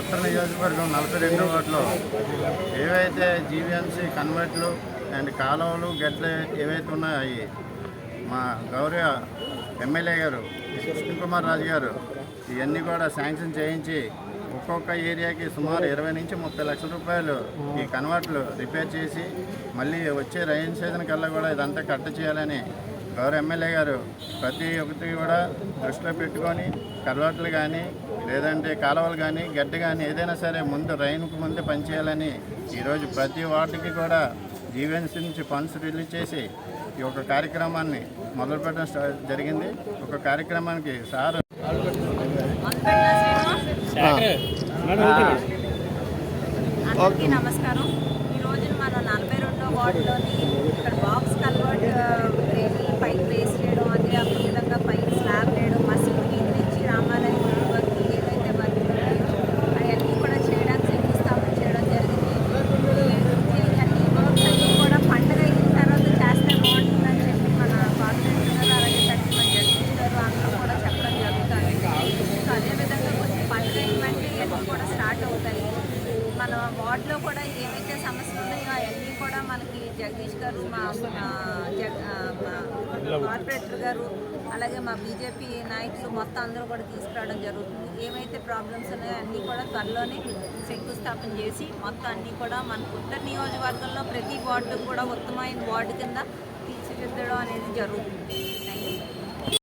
ఉత్తర నియోజకవర్గం నలభై రెండు వాటిలో ఏవైతే జీవీఎంసీ కన్వర్ట్లు అండ్ కాలువలు గట్లు ఏవైతే ఉన్నాయో అవి మా గౌరవ ఎమ్మెల్యే గారు కృష్ణ కుమార్ రాజు గారు ఇవన్నీ కూడా శాంక్షన్ చేయించి ఒక్కొక్క ఏరియాకి సుమారు ఇరవై నుంచి ముప్పై లక్షల రూపాయలు ఈ కన్వర్ట్లు రిపేర్ చేసి మళ్ళీ వచ్చే రైన్ సీజన్ కల్లా కూడా ఇదంతా కట్ట చేయాలని గౌరవ ఎమ్మెల్యే గారు ప్రతి ఒక్కటి కూడా దృష్టిలో పెట్టుకొని కన్వర్ట్లు కానీ లేదంటే కాలువలు కానీ గడ్డి కానీ ఏదైనా సరే ముందు రైన్కు ముందు పనిచేయాలని ఈరోజు ప్రతి వార్డుకి కూడా జీవెన్సీ నుంచి ఫండ్స్ రిలీజ్ చేసి ఈ యొక్క కార్యక్రమాన్ని మొదలుపెట్టడం జరిగింది. ఒక కార్యక్రమానికి సార్ అందరికీ నమస్కారం. ఈరోజు మన నలభై రెండో వార్డులోని వార్డులో కూడా ఏవైతే సమస్యలు ఉన్నాయో అవన్నీ కూడా మనకి జగదీష్ గారు మా కార్పొరేటర్ గారు అలాగే మా బీజేపీ నాయకులు మొత్తం అందరూ కూడా తీసుకురావడం జరుగుతుంది. ఏవైతే ప్రాబ్లమ్స్ ఉన్నాయో అన్నీ కూడా త్వరలోనే శంకుస్థాపన చేసి మొత్తం అన్నీ కూడా మన ఉత్తర నియోజకవర్గంలో ప్రతి వార్డు కూడా ఉత్తమమైన వార్డు కింద తీర్చిదిద్దడం అనేది జరుగుతుంది. Thank you